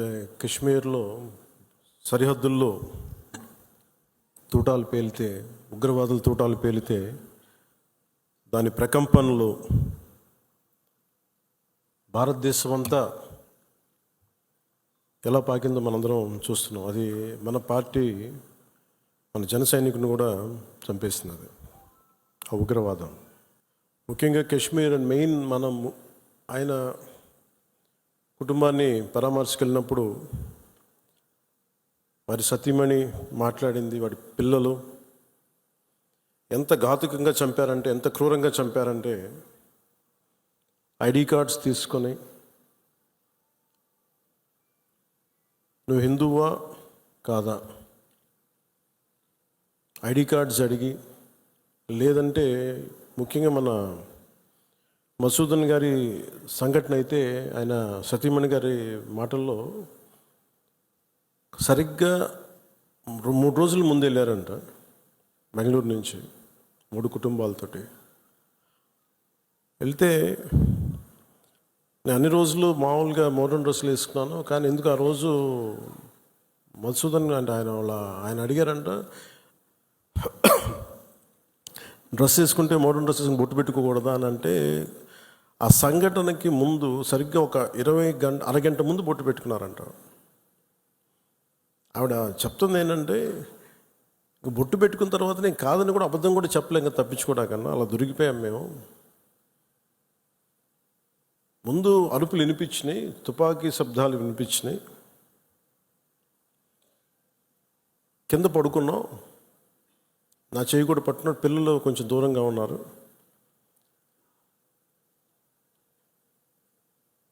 కశ్మీర్లో సరిహద్దుల్లో తూటాలు పేలితే ఉగ్రవాదుల తూటాలు పేలితే దాని ప్రకంపనలు భారతదేశం అంతా ఎలా పాకిందో మనందరం చూస్తున్నాం. అది మన పార్టీ మన జన సైనికుని కూడా చంపేస్తున్నది ఆ ఉగ్రవాదం. ముఖ్యంగా కాశ్మీర్ అండ్ మెయిన్ మనం ఆయన కుటుంబాన్ని పరామర్శకెళ్ళినప్పుడు వారి సతీమణి మాట్లాడింది వాడి పిల్లలు ఎంత ఘాతుకంగా చంపారంటే ఎంత క్రూరంగా చంపారంటే ఐడి కార్డ్స్ తీసుకొని నువ్వు హిందువా కాదా? ఐడి కార్డ్స్ అడిగి లేదంటే ముఖ్యంగా మన మసూదన్ గారి సంఘటన అయితే ఆయన సతీమణి గారి మాటల్లో సరిగ్గా మూడు రోజుల ముందు వెళ్ళారంట బెంగళూరు నుంచి మూడు కుటుంబాలతోటి. వెళ్తే నేను అన్ని రోజులు మామూలుగా మోడర్న్ డ్రెస్సులు వేసుకున్నాను కానీ ఎందుకు ఆ రోజు మధుసూదన్ అంటే ఆయన వాళ్ళ ఆయన అడిగారంట డ్రెస్ వేసుకుంటే మోడర్న్ డ్రెస్ వేసుకుని బొట్టు పెట్టుకోకూడదా అని అంటే ఆ సంఘటనకి ముందు సరిగ్గా ఒక ఇరవై గంట అరగంట ముందు బొట్టు పెట్టుకున్నారంట. ఆవిడ చెప్తుంది ఏంటంటే బొట్టు పెట్టుకున్న తర్వాత నేను కాదని కూడా అబద్ధం కూడా చెప్పలేం కదా తప్పించుకోవడాకన్నా అలా దొరికిపోయాం మేము. ముందు అరుపులు వినిపించినాయి తుపాకీ శబ్దాలు వినిపించినాయి. కింద పడుకున్నాం. నా చేయి కూడా పట్టుకున్నాడు పిల్లలు కొంచెం దూరంగా ఉన్నారు.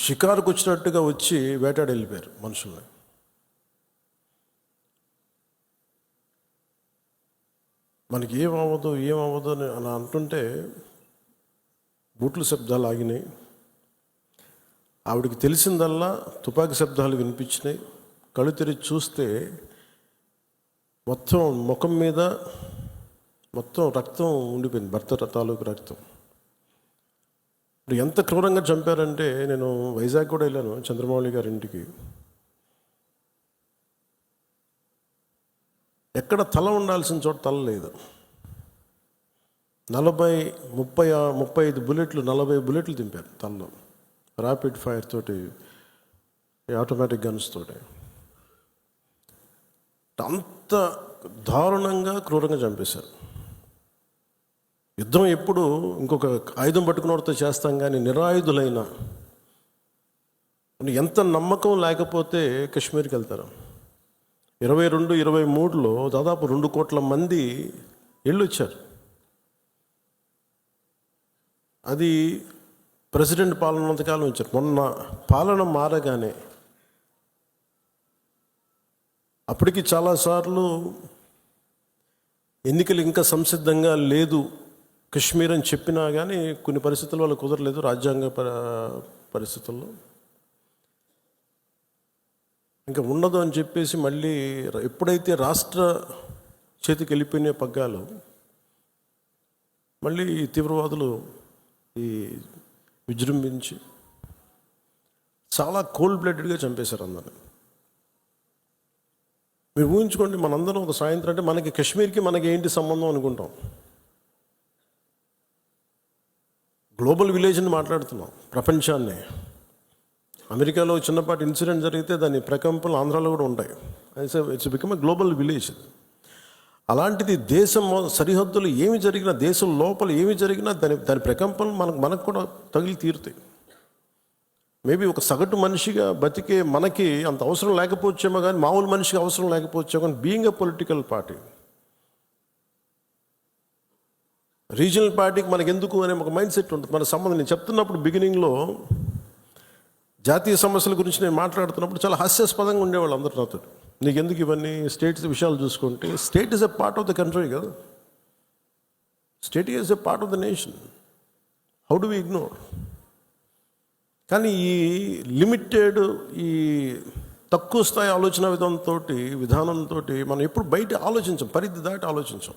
షికారుకు వచ్చినట్టుగా వచ్చి వేటాడి వెళ్ళిపోయారు మనుషుల్ని. మనకి ఏమవ్వదు ఏమవ్వదు అని అలా అంటుంటే బూట్ల శబ్దాలు ఆగినాయి. ఆవిడకి తెలిసిందల్లా తుపాకీ శబ్దాలు వినిపించినాయి. కళ్ళు తెరిచి చూస్తే మొత్తం ముఖం మీద మొత్తం రక్తం ఉండిపోయింది భర్త తాలూకు రక్తం. ఎంత క్రూరంగా చంపారంటే నేను వైజాగ్ కూడా వెళ్ళాను చంద్రమౌళి గారి ఇంటికి. ఎక్కడ తల ఉండాల్సిన చోట తల లేదు. నలభై ముప్పై ఆ- ముప్పై ఐదు బుల్లెట్లు నలభై బుల్లెట్లు దింపారు తలలో ర్యాపిడ్ ఫైర్ తోటి ఆటోమేటిక్ గన్స్ తోటి. అంత దారుణంగా క్రూరంగా చంపేశారు. యుద్ధం ఎప్పుడు ఇంకొక ఆయుధం పట్టుకున్నవాడితో చేస్తాం కానీ నిరాయుధులైన ఎంత నమ్మకం లేకపోతే కాశ్మీర్కి వెళ్తారు. ఇరవై రెండు ఇరవై మూడులో దాదాపు రెండు కోట్ల మంది వెళ్ళొచ్చారు అది ప్రెసిడెంట్ పాలన ఉన్నంతకాలం వచ్చారు. మొన్న పాలన మారగానే అప్పటికి చాలాసార్లు ఎన్నికలు ఇంకా సంసిద్ధంగా లేదు. కశ్మీర్ అని చెప్పినా కానీ కొన్ని పరిస్థితుల వల్ల కుదరలేదు రాజ్యాంగ ప- పరిస్థితుల్లో. ఇంకా ఉండదు అని చెప్పేసి మళ్ళీ ఎప్పుడైతే రాష్ట్ర చేతికి వెళ్ళిపోయిన పగ్గాలు మళ్ళీ ఈ తీవ్రవాదులు ఈ విజృంభించి చాలా కోల్డ్ బ్లడెడ్గా చంపేశారు అందరిని. మీరు ఊహించుకోండి మనందరం ఒక సాయంత్రం అంటే మనకి కాశ్మీర్కి మనకి ఏంటి సంబంధం అనుకుంటాం. గ్లోబల్ విలేజ్ని మాట్లాడుతున్నాం ప్రపంచాన్ని. అమెరికాలో చిన్నపాటి ఇన్సిడెంట్ జరిగితే దాని ప్రకంపనలు ఆంధ్రాలో కూడా ఉంటాయి. It's it's become a global village అలాంటిది దేశం సరిహద్దులు ఏమి జరిగినా దేశం లోపల ఏమి జరిగినా దాని దాని ప్రకంపనలు మనకు మనకు కూడా తగిలి తీరుతాయి. మేబీ ఒక సగటు మనిషిగా బతికే మనకి అంత అవసరం లేకపోవచ్చేమో కానీ మామూలు మనిషికి అవసరం లేకపోవచ్చేమో కానీ being a political party regional పార్టీకి మనకి ఎందుకు అనే ఒక మైండ్ సెట్ ఉంటుంది మన సంబంధం నేను చెప్తున్నప్పుడు బిగినింగ్లో జాతీయ సమస్యల గురించి నేను మాట్లాడుతున్నప్పుడు చాలా హాస్యాస్పదంగా ఉండేవాళ్ళు అందరు నాతో. నీకు ఎందుకు ఇవన్నీ? స్టేట్స్ విషయాలు చూసుకుంటే state is a part of the country కదా. State is a part of the nation how do we ignore కానీ ఈ లిమిటెడ్ ఈ తక్కువ స్థాయి ఆలోచన విధానంతో విధానంతో మనం ఎప్పుడు బయట ఆలోచించం పరిధి దాటి ఆలోచించాం.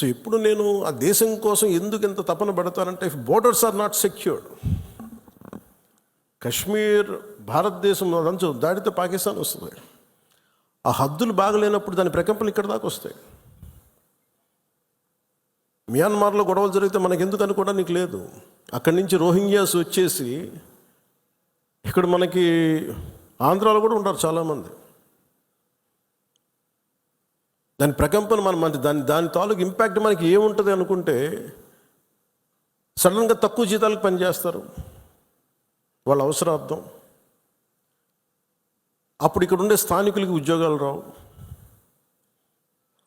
సో ఇప్పుడు నేను ఆ దేశం కోసం ఎందుకు ఇంత తపన పడతానంటే if borders are not secured Kashmir భారతదేశం అదంచు దాడితే పాకిస్తాన్ వస్తుంది. ఆ హద్దులు బాగలేనప్పుడు దాని ప్రకంపనలు ఇక్కడ దాకా వస్తాయి. మియాన్మార్లో గొడవలు జరిగితే మనకి ఎందుకు నీకు లేదు. అక్కడి నుంచి రోహింగ్యాస్ వచ్చేసి ఇక్కడ మనకి ఆంధ్రాలో కూడా ఉంటారు చాలామంది. దాని ప్రకంపన మనం మన దాని దాని తాలూకు ఇంపాక్ట్ మనకి ఏముంటుంది అనుకుంటే సడన్గా తక్కువ జీతాలకు పనిచేస్తారు. వాళ్ళ అవసరార్థం అప్పుడు ఇక్కడ ఉండే స్థానికులకి ఉద్యోగాలు రావు.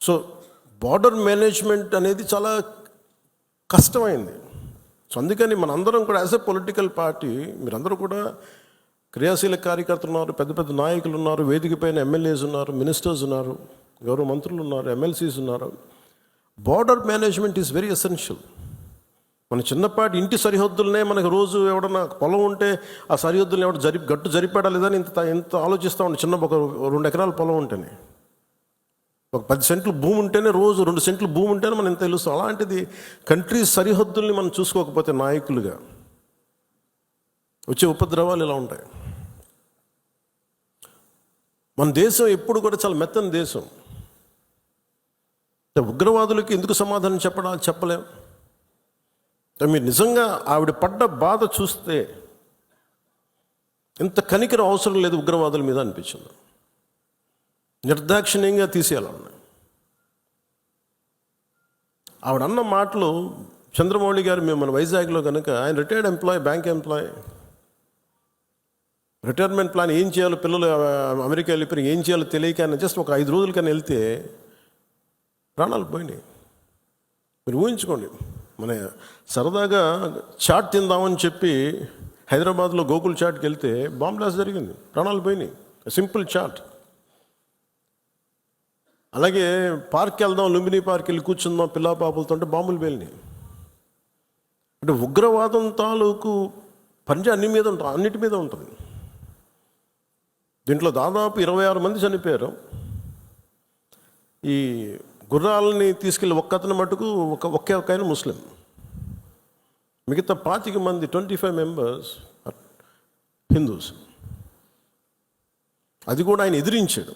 సో బార్డర్ మేనేజ్మెంట్ అనేది చాలా కష్టమైంది. సో అందుకని మనందరం కూడా యాజ్ ఎ పొలిటికల్ పార్టీ మీరందరూ కూడా క్రియాశీల కార్యకర్తలు ఉన్నారు పెద్ద పెద్ద నాయకులు ఉన్నారు వేదిక పైన ఎమ్మెల్యేస్ ఉన్నారు మినిస్టర్స్ ఉన్నారు. గౌరవ మంత్రులు ఉన్నారు ఎమ్మెల్సీస్ ఉన్నారు. Border management is very essential మన చిన్నపాటి ఇంటి సరిహద్దులనే మనకు రోజు ఎవడన్నా పొలం ఉంటే ఆ సరిహద్దులను ఎవడ జరి గట్టు జరిపాడా లేదని ఇంత ఇంత ఆలోచిస్తూ ఉండే. చిన్న ఒక రెండు ఎకరాల పొలం ఉంటేనే. ఒక పది సెంట్లు భూమి ఉంటేనే రోజు రెండు సెంట్లు భూమి ఉంటేనే మనం ఇంత తెలుస్తాం అలాంటిది కంట్రీ సరిహద్దుల్ని మనం చూసుకోకపోతే నాయకులుగా వచ్చే ఉపద్రవాలు ఇలా ఉంటాయి. మన దేశం ఎప్పుడు కూడా చాలా మెత్తని దేశం. ఉగ్రవాదులకు ఎందుకు సమాధానం చెప్పడా చెప్పలేం? మీరు నిజంగా ఆవిడ పడ్డ బాధ చూస్తే ఇంత కనికరం అవసరం లేదు ఉగ్రవాదుల మీద అనిపించింది. నిర్దాక్షిణ్యంగా తీసేయాలన్నా ఆవిడ అన్న మాటలు చంద్రమౌళి గారు మేము మన వైజాగ్లో కనుక ఆయన retired employee bank employee retirement plan ఏం చేయాలో పిల్లలు అమెరికా వెళ్ళిపోయి ఏం చేయాలో తెలియక జస్ట్ ఒక ఐదు రోజుల కన్నా వెళ్తే ప్రాణాలు పోయినాయి. మీరు ఊహించుకోండి మన సరదాగా చాట్ తిందామని చెప్పి హైదరాబాద్లో గోకుల్ చాట్కి వెళ్తే బాంబ్ బ్లాస్ట్ జరిగింది ప్రాణాలు పోయినాయి. Simple chat. అలాగే పార్క్ వెళ్దాం లుంబిని పార్క్ వెళ్ళి కూర్చుందాం పిల్ల పాపలతో అంటే బాంబులు పేలినాయి. అంటే ఉగ్రవాదం తాలూకు పంజా అన్ని మీద ఉంటుంది అన్నిటి మీద ఉంటుంది. దీంట్లో దాదాపు ఇరవై ఆరు మంది చనిపోయారు. ఈ గుర్రాలని తీసుకెళ్ళి ఒక్కతను మటుకు ఒక ఒకే ఒక ఆయన ముస్లిం. మిగతా పాతిక మంది ట్వంటీ ఫైవ్ మెంబర్స్ హిందూస్ అది కూడా ఆయన ఎదిరించాడు.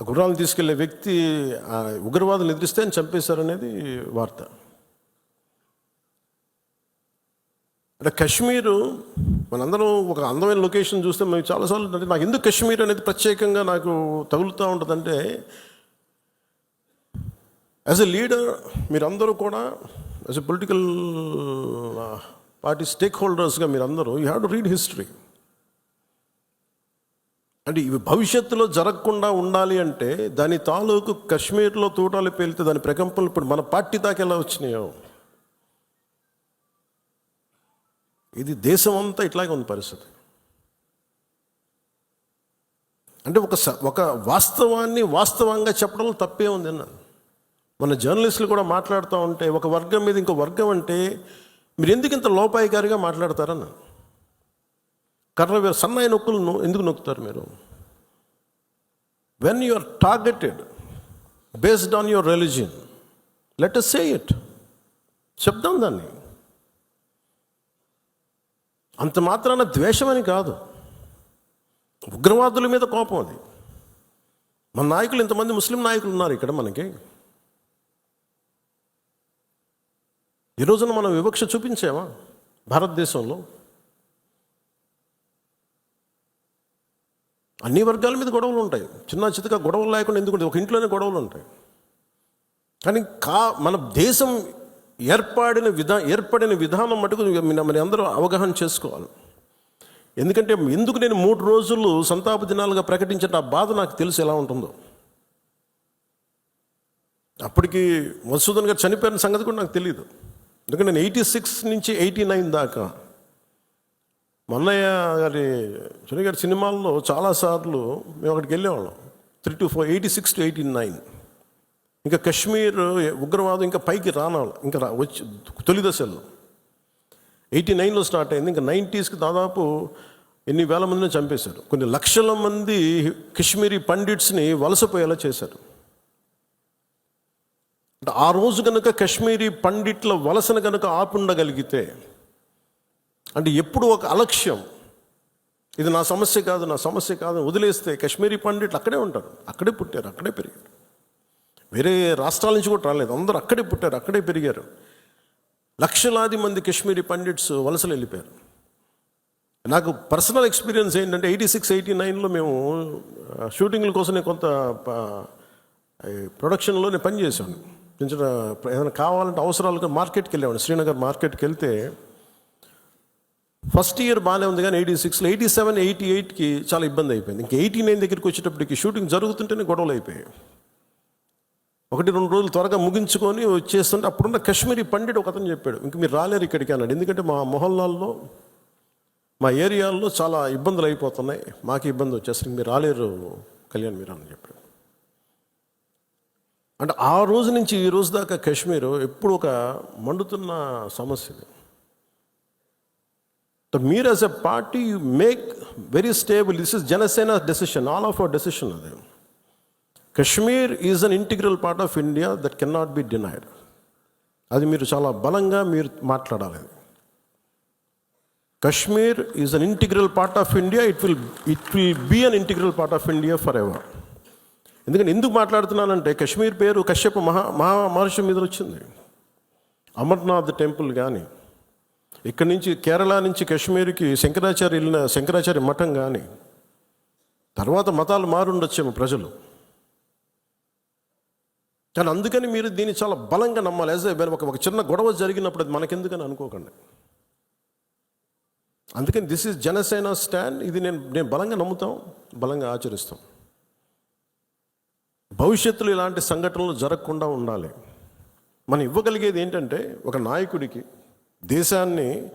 ఆ గుర్రాలను తీసుకెళ్ళే వ్యక్తి ఆ ఉగ్రవాదులు ఎదిరిస్తే ఆయన చంపేశారనేది వార్త. అంటే కశ్మీరు మనందరం ఒక అందమైన లొకేషన్ చూస్తే మేము చాలాసార్లు అంటే నాకు ఎందుకు కశ్మీర్ అనేది ప్రత్యేకంగా నాకు తగులుతూ ఉంటుందంటే యాజ్ ఎ లీడర్ మీరందరూ కూడా యాజ్ ఎ పొలిటికల్ పార్టీ స్టేక్ హోల్డర్స్గా మీరందరూ you have to read history అంటే ఇవి భవిష్యత్తులో జరగకుండా ఉండాలి అంటే దాని తాలూకు కశ్మీర్లో తూటాలు పేలితే దాని ప్రకంపనలు ఇప్పుడు మన పార్టీ దాకా ఎలా వచ్చినాయో? ఇది దేశం అంతా ఇట్లాగే ఉంది పరిస్థితి. అంటే ఒక స- ఒక వాస్తవాన్ని వాస్తవంగా చెప్పడంలో తప్పే ఉంది అన్న మన జర్నలిస్టులు కూడా మాట్లాడుతూ ఉంటే ఒక వర్గం మీద ఇంకో వర్గం అంటే మీరు ఎందుకు ఇంత లోపాయికారిగా మాట్లాడతారన్న కర్ర వేరు సన్నాయి నొక్కులు ఎందుకు నొక్కుతారు మీరు? When you are targeted based on your religion let us say it చెప్దాం దాన్ని. అంత మాత్రాన ద్వేషమని కాదు. ఉగ్రవాదుల మీద కోపం అది. మన నాయకులు ఇంతమంది ముస్లిం నాయకులు ఉన్నారు ఇక్కడ మనకి. ఈ రోజున మనం వివక్ష చూపించామా? భారతదేశంలో? అన్ని వర్గాల మీద గొడవలు ఉంటాయి. చిన్న చితక గొడవలు లేకుండా ఎందుకు ఒక ఇంట్లోనే గొడవలు ఉంటాయి. కానీ కా మన దేశం ఏర్పడిన విధా ఏర్పడిన విధానం మటుకు మన- అందరూ అవగాహన చేసుకోవాలి. ఎందుకంటే ఎందుకు నేను మూడు రోజులు సంతాప దినాలుగా ప్రకటించిన ఆ బాధ నాకు తెలిసి ఎలా ఉంటుందో. అప్పటికి మధుసూదన్ గారు చనిపోయిన సంగతి కూడా నాకు తెలియదు ఎందుకంటే నేను ఎయిటీ సిక్స్ నుంచి ఎయిటీ నైన్ దాకా మొన్నయ్య గారి సునీ గారి సినిమాల్లో చాలాసార్లు మేము అక్కడికి వెళ్ళేవాళ్ళం. Three to four eighty six to eighty nine ఇంకా కశ్మీర్ ఉగ్రవాదం ఇంకా పైకి రానవాళ్ళు. ఇంకా రా వచ్చి తొలి దశల్లో ఎయిటీ నైన్లో స్టార్ట్ అయింది. ఇంకా నైంటీస్కి దాదాపు ఎన్ని వేల మందిని చంపేశారు. కొన్ని లక్షల మంది కశ్మీరీ పండిట్స్ని వలసపోయేలా చేశారు. ఆ రోజు కనుక కశ్మీరీ పండిట్ల వలసను కనుక ఆపుండగలిగితే అంటే ఎప్పుడు ఒక అలక్ష్యం ఇది నా సమస్య కాదు నా సమస్య కాదు వదిలేస్తే కశ్మీరీ పండిట్లు అక్కడే ఉంటారు అక్కడే పుట్టారు అక్కడే పెరిగారు. వేరే రాష్ట్రాల నుంచి కూడా రాలేదు అందరూ అక్కడే పుట్టారు అక్కడే పెరిగారు. లక్షలాది మంది కశ్మీరీ పండిట్స్ వలసలు వెళ్ళిపోయారు. నాకు పర్సనల్ ఎక్స్పీరియన్స్ ఏంటంటే ఎయిటీ సిక్స్ ఎయిటీ నైన్లో మేము షూటింగ్ల కోసం నేను కొంత ప- ప్రొడక్షన్లో నేను పనిచేశాను. కొంచెం ఏదైనా కావాలంటే అవసరాలుగా మార్కెట్కి వెళ్ళేవాడిని. శ్రీనగర్ మార్కెట్కి వెళ్తే ఫస్ట్ ఇయర్ బాగానే ఉంది కానీ ఎయిటీ సిక్స్లో ఎయిటీ సెవెన్ ఎయిటీ ఎయిట్కి చాలా ఇబ్బంది అయిపోయింది. ఇంకా ఎయిటీ నైన్ దగ్గరికి వచ్చేటప్పటికి షూటింగ్ జరుగుతుంటేనే గొడవలు అయిపోయాయి. ఒకటి రెండు రోజులు త్వరగా ముగించుకొని వచ్చేస్తుంటే అప్పుడున్న కశ్మీరీ పండిట్ ఒక అతను చెప్పాడు. ఇంక మీరు రాలేరు ఇక్కడికి అన్నాడు. ఎందుకంటే మా మొహల్లాల్లో మా ఏరియాల్లో చాలా ఇబ్బందులు అయిపోతున్నాయి. మాకు ఇబ్బంది వచ్చేసరికి మీరు రాలేరు కళ్యాణ్ మీరు అని చెప్పాడు. అంటే ఆ రోజు నుంచి ఈ రోజు దాకా కాశ్మీర్ ఎప్పుడు ఒక మండుతున్న సమస్య ఇది. మీరు as a party you make very stable this is Janasena decision all of our decision అది. Kashmir is an integral part of India that can not be denied అది మీరు చాలా బలంగా మీరు మాట్లాడాలి. Kashmir is an integral part of India it will it will be an integral part of India forever ఎందుకంటే ఎందుకు మాట్లాడుతున్నానంటే కశ్మీర్ పేరు కశ్యప మహా మహా మహర్షి మీద వచ్చింది. అమర్నాథ్ టెంపుల్ కానీ ఇక్కడి నుంచి కేరళ నుంచి కాశ్మీర్కి శంకరాచార్య వెళ్ళిన శంకరాచార్య మఠం కానీ తర్వాత మతాలు మారుండొచ్చేమో ప్రజలు. కానీ అందుకని మీరు దీన్ని చాలా బలంగా నమ్మాలి. యాజ్ ఒక ఒక చిన్న గొడవ జరిగినప్పుడు అది మనకెందుకని అనుకోకండి. అందుకని దిస్ ఈజ్ జనసేన స్టాండ్ ఇది నేను నేను బలంగా నమ్ముతాం బలంగా ఆచరిస్తాం. భవిష్యత్తులో ఇలాంటి సంఘటనలు జరగకుండా ఉండాలి. మనం ఇవ్వగలిగేది ఏంటంటే ఒక నాయకుడికి దేశాన్ని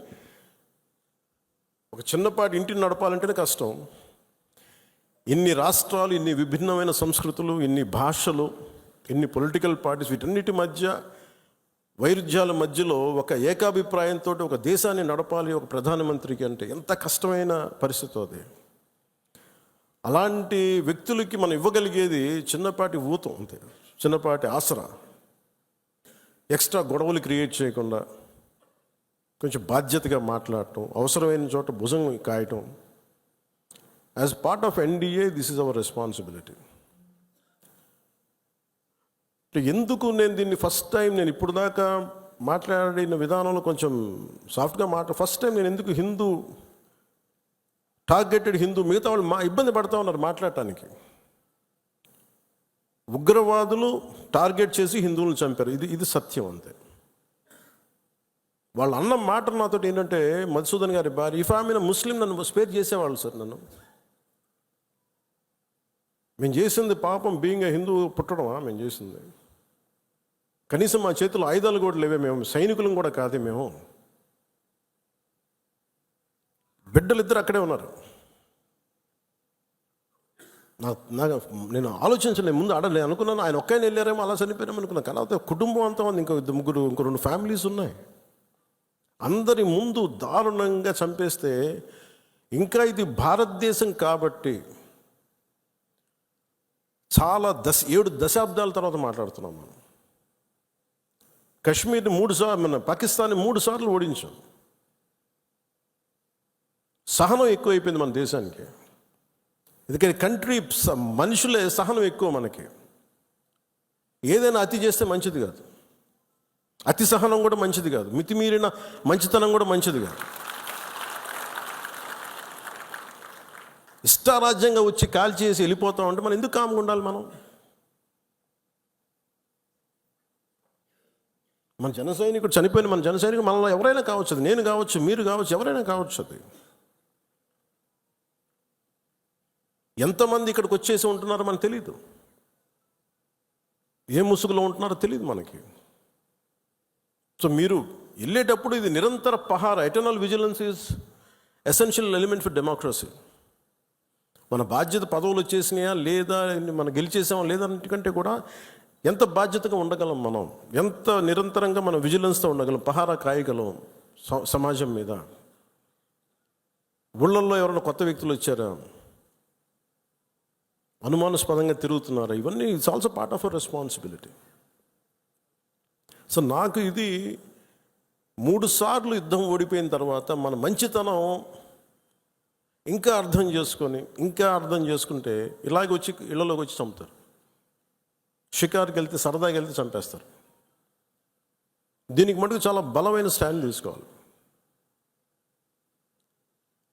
ఒక చిన్నపాటి ఇంటిని నడపాలంటేనే కష్టం. ఇన్ని రాష్ట్రాలు ఇన్ని విభిన్నమైన సంస్కృతులు ఇన్ని భాషలు ఇన్ని పొలిటికల్ పార్టీస్ వీటన్నిటి మధ్య వైరుధ్యాల మధ్యలో ఒక ఏకాభిప్రాయంతో ఒక దేశాన్ని నడపాలి ఒక ప్రధానమంత్రికి అంటే ఎంత కష్టమైన పరిస్థితి అది. అలాంటి వ్యక్తులకి మనం ఇవ్వగలిగేది చిన్నపాటి ఊతం అంతే. చిన్నపాటి ఆసరా. ఎక్స్ట్రా గొడవలు క్రియేట్ చేయకుండా కొంచెం బాధ్యతగా మాట్లాడటం అవసరమైన చోట భుజం కాయటం. As part of NDA this is our responsibility ఎందుకు నేను దీన్ని ఫస్ట్ టైం నేను ఇప్పుడు దాకా మాట్లాడిన విధానంలో కొంచెం సాఫ్ట్గా మాట్లా ఫస్ట్ టైం నేను ఎందుకు హిందూ టార్గెటెడ్ హిందూ మిగతా వాళ్ళు మా ఇబ్బంది పడతా ఉన్నారు మాట్లాడటానికి. ఉగ్రవాదులు టార్గెట్ చేసి హిందువులను చంపారు. ఇది ఇది సత్యం అంతే. వాళ్ళు అన్న మాట నాతో ఏంటంటే మధుసూదన్ గారి భార్య ఇఫ్ ఆమె ముస్లిం నన్ను స్పేర్ చేసేవాళ్ళు సార్ నన్ను. మేము చేసింది పాపం బీయింగ్ హిందూ పుట్టడమా? మేము చేసింది. కనీసం మా చేతిలో ఆయుధాలు కూడా లేవే మేము సైనికులం కూడా కాదే మేము. బిడ్డలు ఇద్దరు అక్కడే ఉన్నారు. నాకు నాకు నేను ఆలోచించలేదు ముందు ఆడలే అనుకున్నాను ఆయన ఒక్కైనా వెళ్ళారేమో అలా చనిపోయారేమో అనుకున్నాను. కానీ కుటుంబం అంతా ఉంది. ఇంకో ఇద్దరు ముగ్గురు ఇంకో రెండు ఫ్యామిలీస్ ఉన్నాయి. అందరి ముందు దారుణంగా చంపేస్తే ఇంకా ఇది భారతదేశం కాబట్టి చాలా దశ ఏడు దశాబ్దాల తర్వాత మాట్లాడుతున్నాం మనం. కశ్మీర్ని మూడు సార్లు మన పాకిస్తాన్ని మూడు సార్లు ఓడించాం. సహనం ఎక్కువైపోయింది మన దేశానికి. ఎందుకని కంట్రీ స- మనుషులే సహనం ఎక్కువ మనకి. ఏదైనా అతి చేస్తే మంచిది కాదు. అతి సహనం కూడా మంచిది కాదు. మితిమీరిన మంచితనం కూడా మంచిది కాదు. ఇష్టారాజ్యంగా వచ్చి కాల్ చేసి ఉంటే మనం ఎందుకు కాముగా ఉండాలి మనం? మన జన సైనికుడు చనిపోయిన మన జన సైనికుడు మనలో ఎవరైనా కావచ్చు నేను కావచ్చు మీరు కావచ్చు ఎవరైనా కావచ్చు అది. ఎంతమంది ఇక్కడికి వచ్చేసి ఉంటున్నారో మనకు తెలియదు ఏ ముసుగులో ఉంటున్నారో తెలియదు మనకి. సో మీరు వెళ్ళేటప్పుడు ఇది నిరంతర పహార eternal vigilance is essential element for democracy మన బాధ్యత పదవులు వచ్చేసినాయా లేదా మనం గెలిచేసామా లేదా అన్నిటికంటే కూడా ఎంత బాధ్యతగా ఉండగలం మనం? ఎంత నిరంతరంగా మనం విజిలెన్స్తో ఉండగలం పహారా కాయగలం స- సమాజం మీద? ఊళ్ళల్లో ఎవరైనా కొత్త వ్యక్తులు వచ్చారా? అనుమానాస్పదంగా తిరుగుతున్నారు. ఇవన్నీ it's also part of a responsibility so నాకు ఇది మూడు సార్లు యుద్ధం ఓడిపోయిన తర్వాత మన మంచితనం ఇంకా అర్థం చేసుకొని ఇంకా అర్థం చేసుకుంటే ఇలాగ వచ్చి ఇళ్ళలోకి వచ్చి చంపుతారు. షికార్కి వెళ్తే సరదాకి వెళ్తే చంపేస్తారు. దీనికి మటుకు చాలా బలమైన స్టాండ్ తీసుకోవాలి.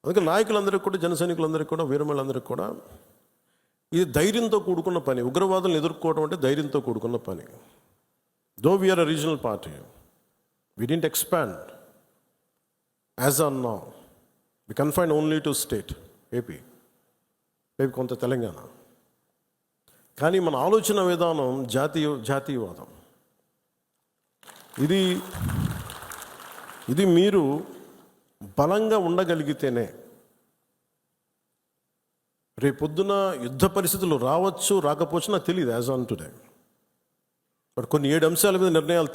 అందుకే నాయకులందరికీ కూడా జన సైనికులందరికీ కూడా వీరమలందరికీ కూడా ఇది ధైర్యంతో కూడుకున్న పని. ఉగ్రవాదులను ఎదుర్కోవడం అంటే ధైర్యంతో కూడుకున్న పని. Though we are a regional party we didn't expand as on నా we confine only to state AP రేపు కొంత తెలంగాణ. కానీ మన ఆలోచన విధానం జాతీయ జాతీయవాదం. ఇది ఇది మీరు బలంగా ఉండగలిగితేనే రేపొద్దున యుద్ధ పరిస్థితులు రావచ్చు రాకపోవచ్చు నాకు తెలియదు యాజ్ ఆన్ టుడే మరి కొన్ని ఏడు అంశాల మీద నిర్ణయాలు